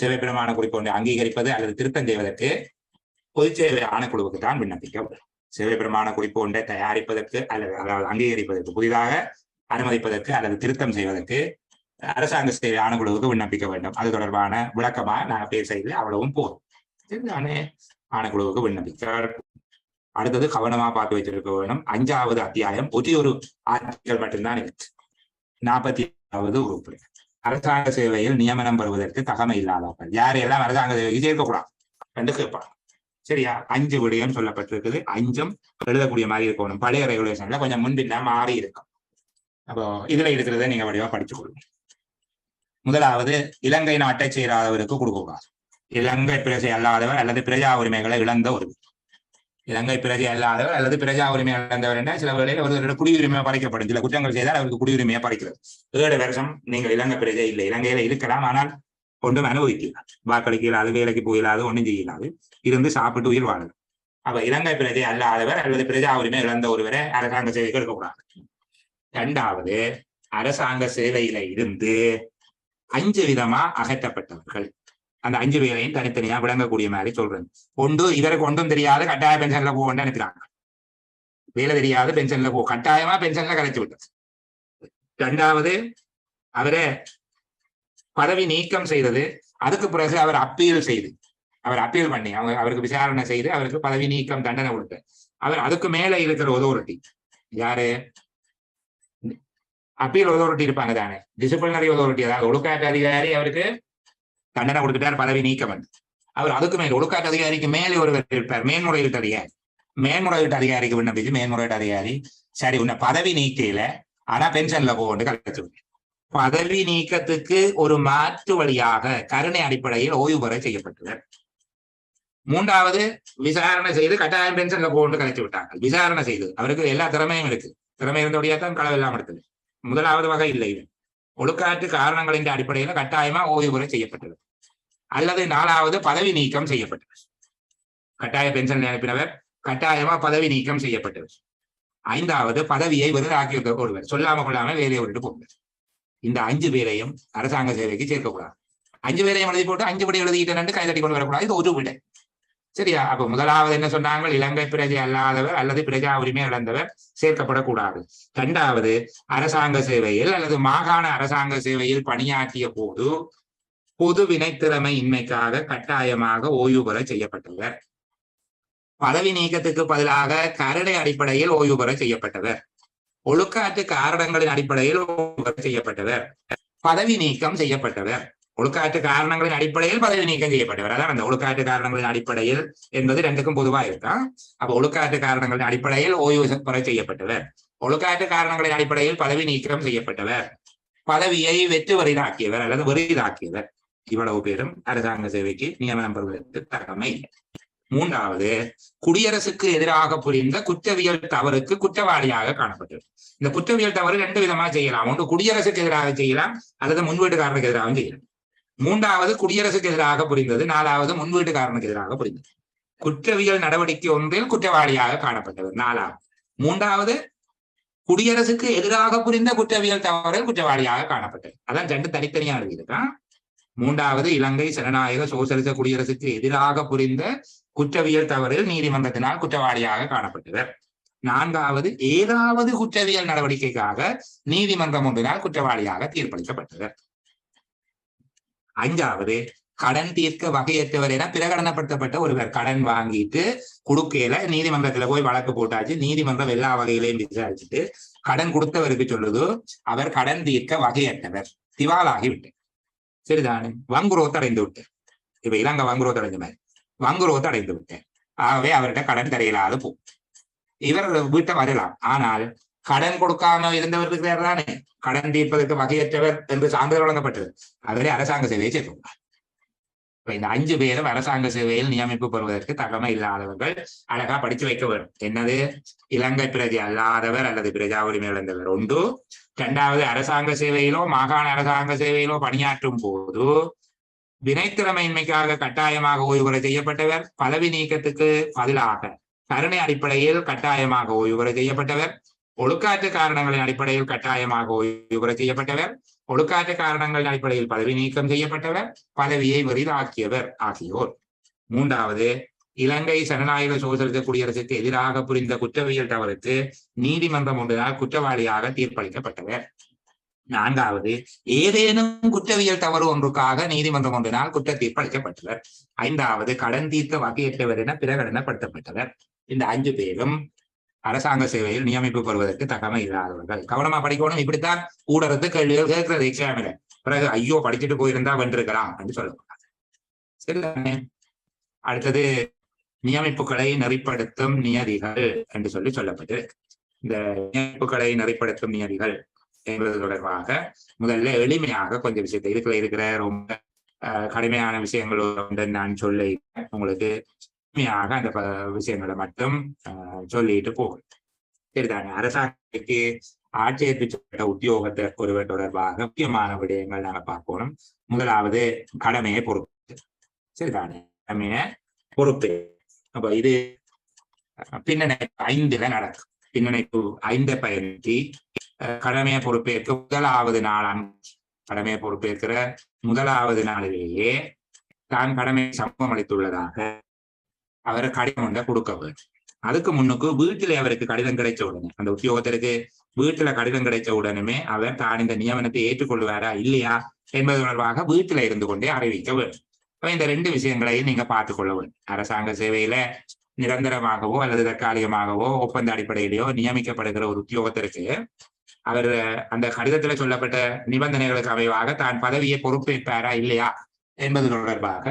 சேவை பிரமாண குறிப்பு ஒன்றை அங்கீகரிப்பது அல்லது திருத்தம் செய்வதற்கு பொதுச் சேவை ஆணைக்குழுவுக்கு தான் விண்ணப்பிக்க சேவை பிரமாண குறிப்பு ஒன்றை தயாரிப்பதற்கு அல்லது அதாவது அங்கீகரிப்பதற்கு புதிதாக அனுமதிப்பதற்கு அல்லது திருத்தம் செய்வதற்கு அரசாங்க சேவை ஆணைக்குழுவுக்கு விண்ணப்பிக்க வேண்டும். அது தொடர்பான விளக்கமா நான் செய்து அவ்வளவும் போதும். ஆணைக்குழுவுக்கு விண்ணப்பிக்க அடுத்தது கவனமா பார்த்து வச்சிருக்க வேணும் அஞ்சாவது அத்தியாயம் ஒரே ஒரு ஆர்டிகல் மட்டும்தான் இருக்கு. நாற்பத்தி ஆறாவது உறுப்பினர் அரசாங்க சேவையில் நியமனம் பெறுவதற்கு தகமை இல்லாதவர்கள் யாரையெல்லாம் அரசாங்க சேவைக்கு சேர்க்கக்கூடாது என்று கேட்பாங்க சரியா? அஞ்சு விடயம் சொல்லப்பட்டிருக்குது. அஞ்சும் எழுதக்கூடிய மாதிரி இருக்கணும். பழைய ரெகுலேஷன்ல கொஞ்சம் முன்பின்ன மாறி இருக்கும். அப்போ இதுல இருக்கிறத நீங்க வடிவா படிச்சுக்கொள்ளுங்க. முதலாவது இலங்கை நாட்டை சேராதவருக்கு கொடுக்கக்கூடாது. இலங்கை பிரஜை அல்லாதவர் அல்லது பிரஜா உரிமைகளை இழந்த ஒரு இலங்கை பிரஜை அல்லாதவர் அல்லது பிரஜா உரிமை இழந்தவர் என்ற சில வேளையில் அவர்களுடைய குடியுரிமை பறிக்கப்படும். சில குற்றங்கள் செய்தால் அவருக்கு குடியுரிமையை பறிக்கிறது. ஏழு வருஷம் நீங்கள் இலங்கை பிரஜை இல்லை. இலங்கையில இருக்கலாம். ஆனால் ஒன்றும் அனுபவிக்கலாம் வாக்களிக்க இயலாது வேலைக்கு போயிடாது ஒன்றும் செய்யலாது இருந்து சாப்பிட்டு உயிர் வாழலாம் அப்ப இலங்கை பிரஜை அல்லாதவர் அல்லது பிரஜா உரிமை இழந்த ஒருவரை அரசாங்க சேவைக்கு எடுக்கக்கூடாது. இரண்டாவது அரசாங்க சேவையில இருந்து அஞ்சு விதமா அகற்றப்பட்டவர்கள். அந்த அஞ்சு பேரையும் தனித்தனியா விளங்கக்கூடிய மாதிரி சொல்றேன் ஒன்று இவருக்கு ஒன்றும் தெரியாத கட்டாய பென்ஷன்ல போகணும்னு நினைக்கிறாங்க. வேலை தெரியாத பென்ஷன்ல போ கட்டாயமா பென்ஷன்ல கரைச்சு விட்டது ரெண்டாவது அவரை பதவி நீக்கம் செய்தது அதுக்கு பிறகு அவர் அப்பீல் செய்து அவர் அப்பீல் பண்ணி அவங்க அவருக்கு விசாரணை செய்து அவருக்கு பதவி நீக்கம் தண்டனை கொடுத்து அவர் அதுக்கு மேல இருக்கிற ஒதோரிட்டி யாரு? அப்பீல் ஒதோரிட்டி இருப்பாங்க தானே. டிசிப்ளினரி ஒதோரிட்டி அதாவது ஒழுக்காட்டு அதிகாரி அவருக்கு தண்டனை கொடுத்துட்டார் பதவி நீக்கம் வந்து அவர் அதுக்கு மேல் ஒழுக்காட்டு அதிகாரிக்கு மேலே ஒருவர் இருப்பார் மேன்முறையீட்டு அதிகாரி. மேன்முறையீட்டு அதிகாரிக்கு விண்ணப்பிச்சு மேன்முறையீட்டு அதிகாரி சரி உன்னை பதவி நீக்கையில ஆனா பென்ஷன்ல போகண்டு கழிச்சு பதவி நீக்கத்துக்கு ஒரு மாற்று வழியாக கருணை அடிப்படையில் ஓய்வு பெற செய்யப்பட்டவர். மூன்றாவது விசாரணை செய்து கட்டாயம் பென்ஷன்ல போகண்டு கலைச்சு விட்டாங்க விசாரணை செய்து அவருக்கு எல்லா திறமையும் இருக்கு. திறமை இருந்தபடியா தான் களவெல்லாம் எடுத்தது. முதலாவது வகை இல்லை இவன் ஒழுக்காற்று காரணங்களின் அடிப்படையில் கட்டாயமா ஓய்வு செய்யப்பட்டது. அல்லது நாலாவது பதவி நீக்கம் செய்யப்பட்டது. கட்டாய பென்ஷன் அனுப்பினவர் கட்டாயமா பதவி நீக்கம் செய்யப்பட்டது. ஐந்தாவது பதவியை விருதாக்கி ஒருவர் சொல்லாம கொள்ளாம வேலையை விட்டுட்டு போகிறார் இந்த அஞ்சு பேரையும் அரசாங்க சேவைக்கு சேர்க்கக்கூடாது. அஞ்சு பேரையும் எழுதி போட்டு அஞ்சு படி எழுதிட்டு கைதட்டி கொண்டு வரக்கூடாது. இது ஒரு விடை. சரியா? அப்ப முதலாவது என்ன சொன்னாங்க இலங்கை பிரஜை அல்லாதவர் அல்லது பிரஜா உரிமை இழந்தவர் சேர்க்கப்படக்கூடாது. இரண்டாவது அரசாங்க சேவையில் அல்லது மாகாண அரசாங்க சேவையில் பணியாற்றிய போது பொது வினைத்திறமை இன்மைக்காக கட்டாயமாக ஓய்வு பெற செய்யப்பட்டவர். பதவி நீக்கத்துக்கு பதிலாக கரடை அடிப்படையில் ஓய்வு பெற செய்யப்பட்டவர். ஒழுக்காற்று காரணங்களின் அடிப்படையில் ஓய்வு பெற செய்யப்பட்டவர். பதவி நீக்கம் செய்யப்பட்டவர். ஒழுக்காற்று காரணங்களின் அடிப்படையில் பதவி நீக்கம் செய்யப்பட்டவர் அதான் அந்த ஒழுக்காற்று காரணங்களின் அடிப்படையில் என்பது ரெண்டுக்கும் பொதுவா இருக்கா அப்ப ஒழுக்காற்று காரணங்களின் அடிப்படையில் ஓய்வு பெற செய்யப்பட்டவர் ஒழுக்காற்று காரணங்களின் அடிப்படையில் பதவி நீக்கம் செய்யப்பட்டவர் பதவியை வெற்றி வரிதாக்கியவர் அல்லது வரிதாக்கியவர் இவ்வளவு பேரும் அரசாங்க சேவைக்கு நியமனம் பெறுவதற்கு தகமை மூன்றாவது குடியரசுக்கு எதிராக புரிந்த குற்றவியல் தவறுக்கு குற்றவாளியாக காணப்பட்டது இந்த குற்றவியல் தவறு ரெண்டு விதமா செய்யலாம் ஒன்று குடியரசுக்கு எதிராக செய்யலாம் அல்லது முன்வீட்டுக்காரனுக்கு எதிராக செய்யலாம் மூன்றாவது குடியரசுக்கு எதிராக புரிந்தது நாலாவது முன்வீட்டுக்காரனுக்கு எதிராக புரிந்தது. குற்றவியல் நடவடிக்கை ஒன்றில் குற்றவாளியாக காணப்பட்டவர் நாலாவது. மூன்றாவது குடியரசுக்கு எதிராக புரிந்த குற்றவியல் தவறில் குற்றவாளியாக காணப்பட்டது. அதான் ரெண்டு தனித்தனியா எழுதியிருக்கான் மூன்றாவது இலங்கை ஜனநாயக சோசலிச குடியரசுக்கு எதிராக புரிந்த குற்றவியல் தவறில் நீதிமன்றத்தினால் குற்றவாளியாக காணப்பட்டவர் நான்காவது ஏதாவது குற்றவியல் நடவடிக்கைக்காக நீதிமன்றம் ஒன்றினால் குற்றவாளியாக தீர்ப்பளிக்கப்பட்டவர் அஞ்சாவது கடன் தீர்க்க வகையற்றவர் என பிரகடனப்படுத்தப்பட்ட ஒருவர். கடன் வாங்கிட்டு குடுக்கையில நீதிமன்றத்துல போய் வழக்கு போட்டாச்சு. நீதிமன்றம் எல்லா வகையிலையும் விசாரிச்சுட்டு கடன் கொடுத்தவருக்கு சொல்லுது அவர் கடன் தீர்க்க வகையற்றவர். திவாலாகி விட்டார் சரிதானே? வங்குரோத்து அடைந்து விட்டேன். இப்ப இலங்கை வங்குரோத்து அடைஞ்ச மாதிரி. வங்குரோத்து அடைந்து விட்டேன். ஆகவே அவர்கிட்ட கடன் தரையிலாது போ இவர் வீட்டை வரலாம். ஆனால் கடன் கொடுக்காம இருந்தவர் இருக்கிறார் தானே. கடன் தீர்ப்பதற்கு வகையற்றவர் என்று சான்றிதழ் வழங்கப்பட்டது. அவரே அரசாங்க சேவையை சேர்த்துள்ளார் இந்த அஞ்சு பேரும் அரசாங்க சேவையில் நியமிப்பு பெறுவதற்கு தகமை இல்லாதவர்கள் அழகா படிச்சு வைக்க வேண்டும். என்னது? இலங்கை பிரஜை அல்லாதவர் அல்லது பிரஜா உரிமை இழந்தவர். ஒன்று இரண்டாவது அரசாங்க சேவையிலோ மாகாண அரசாங்க சேவையிலோ பணியாற்றும் போது வினைத்திறமையின்மைக்காக கட்டாயமாக ஓய்வு பெற செய்யப்பட்டவர். பதவி நீக்கத்துக்கு பதிலாக கருணை அடிப்படையில் கட்டாயமாக ஓய்வு பெற செய்யப்பட்டவர். ஒழுக்காற்று காரணங்களின் அடிப்படையில் கட்டாயமாக ஓய்வு பெற செய்யப்பட்டவர். ஒழுக்காற்ற காரணங்கள் அடிப்படையில் பதவி நீக்கம் செய்யப்பட்டவர். பதவியை விரிதாக்கியவர் ஆகியோர். மூன்றாவது இலங்கை ஜனநாயக சோசலிச குடியரசுக்கு எதிராக புரிந்த குற்றவியல் தவறுக்கு நீதிமன்றம் ஒன்றினால் குற்றவாளியாக தீர்ப்பளிக்கப்பட்டவர். நான்காவது ஏதேனும் குற்றவியல் தவறு ஒன்றுக்காக நீதிமன்றம் ஒன்றினால் குற்ற தீர்ப்பளிக்கப்பட்டவர். ஐந்தாவது கடன் தீர்க்க வகையற்றவர் என பிரகடனப்படுத்தப்பட்டவர். இந்த அஞ்சு பேரும் அரசாங்க சேவையில் நியமிப்பு பெறுவதற்கு தகமை இல்லாதவர்கள். கவனமா படிக்கணும். இப்படித்தான் ஊடகத்து கேள்விகள் கேட்கிறது எக்ஸாமில் பிறகு ஐயோ படிச்சுட்டு போயிருந்தா வென்றிருக்கலாம் என்று சொல்லக்கூடாது. சரிதானே? அடுத்தது நியமிப்புகளை நெறிப்படுத்தும் நியதிகள் என்று சொல்லி சொல்லப்பட்டிருக்கு. இந்த நியமிப்புகளை நெறிப்படுத்தும் நியதிகள் என்பது தொடர்பாக முதல்ல எளிமையாக கொஞ்சம் விஷயத்தை இருக்கிற இருக்கிற ரொம்ப கடுமையான விஷயங்கள் நான் சொல்ல உங்களுக்கு முழுமையாக அந்த விஷயங்களை மட்டும் சொல்லிட்டு போகும். சரிதானே? அரசாங்கத்துக்கு ஆட்சேர்ப்பிக்கப்பட்ட உத்தியோகத்தை ஒருவர் தொடர்பாக முக்கியமான விடயங்கள் நாங்க பார்க்கணும். முதலாவது கடமையை பொறுப்பு. சரிதானே? கடமையை பொறுப்பு. அப்ப இது பின்னணைப்பு ஐந்துல நடக்கும். பின்னணைப்பு ஐந்தை பயன்படுத்தி அஹ், கடமையை பொறுப்பேற்க முதலாவது நாளாம் கடமையை பொறுப்பேற்கிற முதலாவது நாளிலேயே தான் கடமை சமூகம் அளித்துள்ளதாக அவரை கடிதம் ஒன்றை கொடுக்க வேண்டும் அதுக்கு முன்னுக்கு வீட்டிலே அவருக்கு கடிதம் கிடைச்ச உடனே அந்த உத்தியோகத்திற்கு வீட்டுல கடிதம் கிடைச்ச உடனே அவர் தான் இந்த நியமனத்தை ஏற்றுக்கொள்வாரா இல்லையா என்பது தொடர்பாக வீட்டில இருந்து கொண்டே அறிவிக்க வேண்டும். அப்ப இந்த ரெண்டு விஷயங்களையும் நீங்க பார்த்துக் கொள்ள வேண்டும். அரசாங்க சேவையில நிரந்தரமாகவோ அல்லது தற்காலிகமாகவோ ஒப்பந்த அடிப்படையிலேயோ நியமிக்கப்படுகிற ஒரு உத்தியோகத்திற்கு அவர் அந்த கடிதத்துல சொல்லப்பட்ட நிபந்தனைகளுக்கு அமைவாக தான் பதவியை பொறுப்பேற்பாரா இல்லையா என்பது தொடர்பாக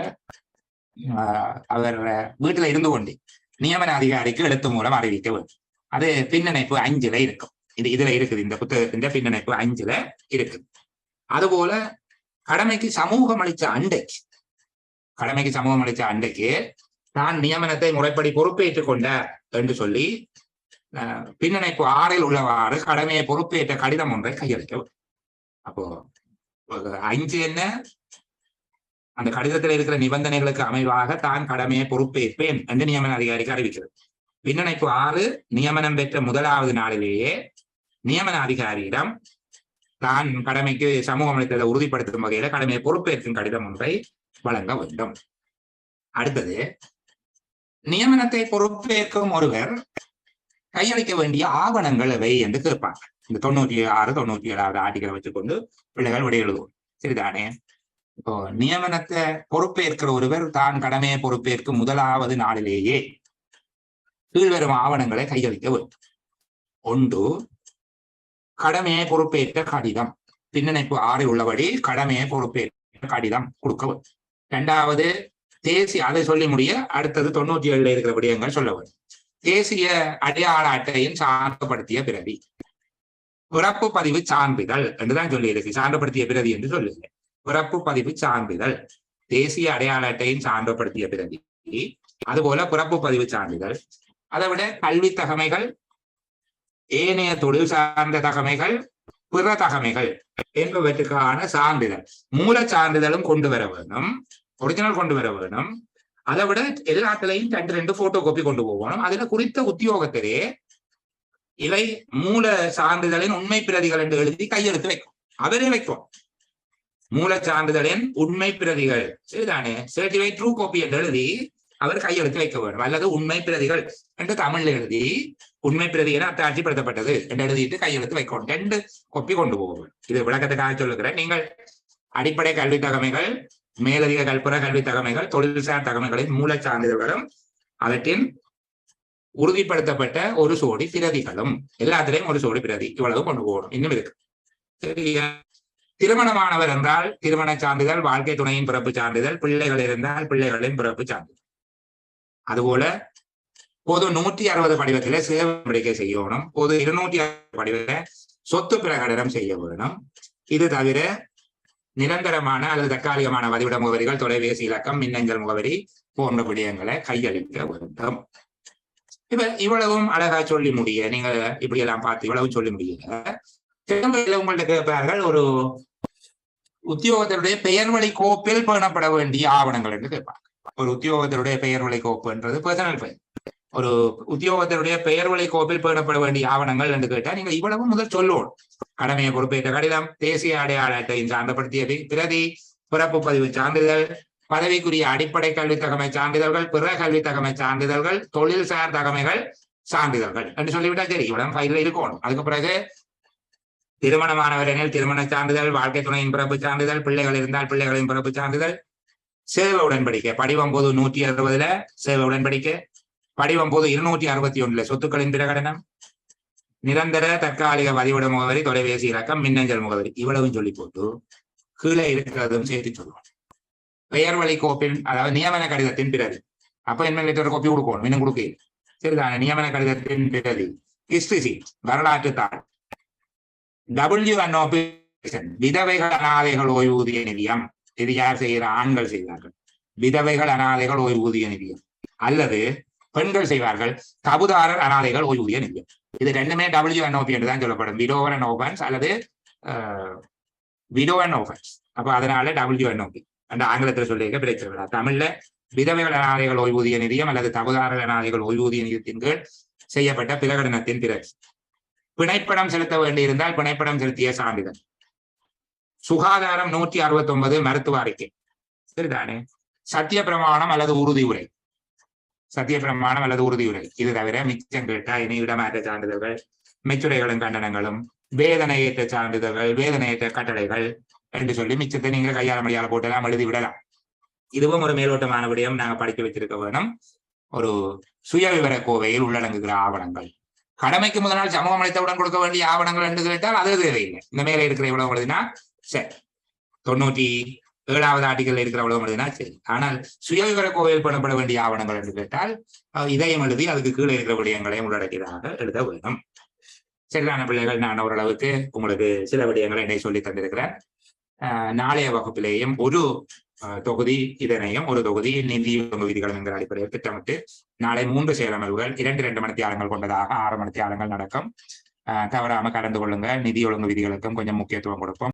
அவர் வீட்டில் இருந்து கொண்டு நியமன அதிகாரிக்கு எழுத்து மூலம் அறிவிக்க வேண்டும் அது பின்னணைப்பு அஞ்சுல இருக்கும் இது இதுல இருக்குது இந்த புத்தகத்தின் பின்னணைப்பு அஞ்சுல இருக்குது அதுபோல கடமைக்கு சமூகம் அளிச்ச அண்டைக்கு கடமைக்கு சமூகம் அளிச்ச அண்டைக்கு தான் நியமனத்தை முறைப்படி பொறுப்பேற்றுக் கொண்டார் என்று சொல்லி பின்னணைப்பு ஆறில் உள்ளவாறு கடமையை பொறுப்பேற்ற கடிதம் ஒன்றை கையளிக்க அப்போ அஞ்சு என்ன அந்த கடிதத்தில் இருக்கிற நிபந்தனைகளுக்கு அமைவாக தான் கடமையை பொறுப்பேற்பேன் என்று நியமன அதிகாரிக்கு அறிவிக்கிறது. பின்னணைப்பு ஆறு நியமனம் பெற்ற முதலாவது நாளிலேயே நியமன அதிகாரியிடம் தான் கடமைக்கு சமூக அளித்ததை உறுதிப்படுத்தும் வகையில கடமையை பொறுப்பேற்கும் கடிதம் ஒன்றை வழங்க வேண்டும். அடுத்தது நியமனத்தை பொறுப்பேற்கும் ஒருவர் கையளிக்க வேண்டிய ஆவணங்கள் எவை என்று கேட்பாங்க. இந்த தொண்ணூத்தி ஆறு தொண்ணூத்தி ஏழாவது ஆர்டிகளை வச்சுக்கொண்டு பிள்ளைகள் விடை எழுதுவோம் சரிதானே நியமனத்தை பொறுப்பேற்கிற ஒருவர் தான் கடமையை பொறுப்பேற்கும் முதலாவது நாளிலேயே கீழ்வரும் ஆவணங்களை கையளிக்க வேண்டும். ஒன்று கடமையை பொறுப்பேற்ற கடிதம். பின்னணைப்பு ஆறு உள்ளபடி கடமையை பொறுப்பேற்ற கடிதம் கொடுக்க வேண்டும். இரண்டாவது தேசிய அதை சொல்லி முடிய அடுத்தது தொண்ணூற்றி ஏழுல இருக்கிற விடயங்கள் சொல்ல வேண்டும். தேசிய அடையாள அட்டையின் சான்றப்படுத்திய பிரதி. பிறப்பு பதிவு சான்றிதழ் என்றுதான் சொல்லியிருக்கு. சான்றப்படுத்திய பிரதி என்று சொல்லுங்க. பிறப்பு பதிவு சான்றிதழ். தேசிய அடையாள அட்டையின் சான்றப்படுத்திய பிறகு அதுபோல பிறப்பு பதிவு சான்றிதழ். அதை விட கல்வி தகமைகள் ஏனைய தொழில் சார்ந்த தகமைகள் பிற தகமைகள் என்பவற்றுக்கான சான்றிதழ். மூல சான்றிதழும் கொண்டு வர வேணும் ஒரிஜினல் கொண்டு வர வேணும். அதை விட எல்லாத்துலயும் ரெண்டு ரெண்டு போட்டோ காப்பி கொண்டு போகணும் அதுல குறித்த உத்தியோகத்திலே இவை மூல சான்றிதழின் உண்மை பிரதிகள் என்று எழுதி கையெழுத்து வைக்கும். அவரே வைக்கும். மூல சான்றிதழின் உண்மை பிரதிகள். சரிதானே? சர்டிஃபைட் ட்ரூ காப்பி என்று எழுதி அவர் கையெழுத்து வைக்க வேண்டும். அல்லது உண்மை பிரதிகள் என்று தமிழ்ல எழுதி உண்மை பிரதி என அத்தாட்சிப்படுத்தப்பட்டது என்று எழுதிட்டு கையெழுத்து வைக்கணும். ரெண்டு கொப்பி கொண்டு போவோம். இது விளக்கத்துக்காக சொல்லுகிறேன். நீங்கள் அடிப்படை கல்வி தகமைகள் மேலதிக கல்புற கல்வி தகமைகள் தொழில்சார் தகமைகளின் மூல சான்றிதழ்களும் அவற்றின் உறுதிப்படுத்தப்பட்ட ஒரு சோடி பிரதிகளும் எல்லாத்திலையும் ஒரு சோடி பிரதி இவ்வளவு கொண்டு போகணும். இன்னும் இருக்கு. சரியா? திருமணமானவர் என்றால் திருமண சான்றிதழ் வாழ்க்கை துணையின் பிறப்பு சான்றிதழ் பிள்ளைகள் இருந்தால் பிள்ளைகளின் பிறப்பு சான்றிதழ். அதுபோல பொது நூற்றி அறுபது படிவத்திலே சேவை செய்யணும். பொது இருநூற்றி அறுபது படிவத்தில சொத்து பிரகடனம் செய்ய வேணும். இது தவிர நிரந்தரமான அல்லது தற்காலிகமான வதிவிட முகவரிகள் தொலைபேசி இலக்கம் மின்னஞ்சல் முகவரி போன்ற விடயங்களை கையளிக்க வேண்டும். இப்ப இவ்வளவும் அழகா சொல்லி முடிய நீங்க இப்படி எல்லாம் பார்த்து இவ்வளவு சொல்லி முடியல திரும்ப உங்கள்ட்ட கேட்பார்கள் ஒரு உத்தியோகத்தருடைய பெயர் வழி கோப்பில் பேணப்பட வேண்டிய ஆவணங்கள் என்று கேட்பாங்க. ஒரு உத்தியோகத்தருடைய பெயர் வழி கோப்புன்றது பர்சனல் பெயர். ஒரு உத்தியோகத்தருடைய பெயர் வழி கோப்பில் பேணப்பட வேண்டிய ஆவணங்கள் என்று கேட்டா நீங்க இவ்வளவு முதல் சொல்லுவோம். கடமையை பொறுப்பேற்ற கடிதம் தேசிய அடையாள அட்டையின் சான்றப்படுத்தியது பிரதி பிறப்பு பதிவு சான்றிதழ் பதவிக்குரிய அடிப்படை கல்வி தகமை சான்றிதழ்கள் பிற கல்வி தகமை சான்றிதழ்கள் தொழில்சார் தகமைகள் சான்றிதழ்கள் என்று சொல்லிவிட்டா சரி இவ்வளவு ஃபைல்ல இருக்கணும். அதுக்கு பிறகு திருமணமானவர் எனில் திருமண சான்றிதழ் வாழ்க்கை துணையின் பிறப்பு சான்றிதழ் பிள்ளைகள் இருந்தால் பிள்ளைகளின் பிறப்பு சான்றிதழ் சேவை உடன்படிக்கை. படிவம் போது நூற்றி அறுபதுல சேவை உடன்படிக்கை. படிவம் போது இருநூற்றி அறுபத்தி ஒண்ணுல சொத்துக்களின் பிரகடனம். நிரந்தர தற்காலிக வதிவிட முகவரி தொலைபேசி இலக்கம் மின்னஞ்சல் முகவரி. இவ்வளவும் சொல்லி போட்டு கீழே இருக்கிறதும் சேர்த்து சொல்லுவோம். பெயர் வழி கோப்பின் அதாவது நியமன கடிதத்தின் பிறகு அப்பாயின்மெண்ட் லெட்டர் கோப்பி கொடுக்கணும்? இன்னும் கொடுக்க சரிதானே? நியமன கடிதத்தின் பிறகு ஹிஸ்டரி சீட் வரலாற்று தாள். டபிள்யூ விதவைகள் அனாதைகள் ஓய்வூதிய நிதியம். இது யார் செய்கிற? ஆண்கள் செய்வார்கள். விதவைகள் அனாதைகள் ஓய்வூதிய நிதியம். அல்லது பெண்கள் செய்வார்கள். தபுதாரர் அனாதைகள் ஓய்வூதிய நிதியம். இது ரெண்டுமே டபிள்யூ என்ஓபி என்று தான் சொல்லப்படும். விடோவர் அண்ட் ஓபன்ஸ் அல்லது விடோ அண்ட் ஓபன்ஸ் அப்ப அதனால டபிள்யூ என்ஓபி அந்த ஆங்கிலத்தில் சொல்லியிருக்க பிரச்சனை தமிழ்ல விதவைகள் அனாதைகள் ஓய்வூதிய நிதியம் அல்லது தகுதாரர் அனாதைகள் ஓய்வூதிய நிதியத்தின் கீழ் செய்யப்பட்ட பிரகடனத்தின் பிறகு. பிணைப்படம் செலுத்த வேண்டியிருந்தால் பிணைப்படம் செலுத்திய சான்றிதழ். சுகாதாரம் நூற்றி அறுபத்தி ஒன்பது மருத்துவ அறிக்கை சரிதானே? சத்திய பிரமாணம் அல்லது உறுதி உரை. சத்திய பிரமாணம் அல்லது உறுதி உரை. இது தவிர மிச்சம் கேட்டா இனி இடமாற்ற சான்றிதழ்கள் மெச்சுரைகளும் கண்டனங்களும் வேதனையேற்ற சான்றிதழ்கள் வேதனையேற்ற கட்டளைகள் என்று சொல்லி மிச்சத்தை நீங்க கையாள மொழியால போட்டெல்லாம் எழுதி விடலாம். இதுவும் ஒரு மேலோட்டமான விடயம். நாங்க படிக்க வச்சிருக்க வேணும். ஒரு சுய விவர கோவையில் உள்ளடங்குகிற ஆவணங்கள். கடமைக்கு முதல் நாள் சமூகம் அளித்தவுடன் கொடுக்க வேண்டிய ஆவணங்கள் என்று கேட்டால் அது தேவையில்லை இந்த மேலே இருக்கிற இவ்வளவு எழுதினா சரி. தொண்ணூற்றி ஏழாவது ஆர்டிக்கல் இருக்கிற இவ்வளவு எழுதினா சரி. ஆனால் சுயவிவர கோவில் பண்ணப்பட வேண்டிய ஆவணங்கள் என்று கேட்டால் இதயம் இதையும் எழுதி அதுக்கு கீழே இருக்கிற விடயங்களையும் உள்ளடக்கியதாக எழுத வேண்டும். சரியான பிள்ளைகள் நான் ஓரளவுக்கு உங்களுக்கு சில விடயங்களை என்னை சொல்லி தந்திருக்கிறேன். நாளைய வகுப்பிலேயும் ஒரு தொகுதி இதனையும் ஒரு தொகுதி நிதி ஒழுங்கு விதிகள் என்கிற அடிப்படையில் திட்டமிட்டு நாளை மூன்று செயலமர்வுகள் இரண்டு இரண்டு மணித்தியாலங்கள் கொண்டதாக ஆறு மணித்தியாலங்கள் நடக்கும். தவறாம கலந்து கொள்ளுங்க நிதி ஒழுங்கு விதிகளுக்கும் கொஞ்சம் முக்கியத்துவம் கொடுப்போம்.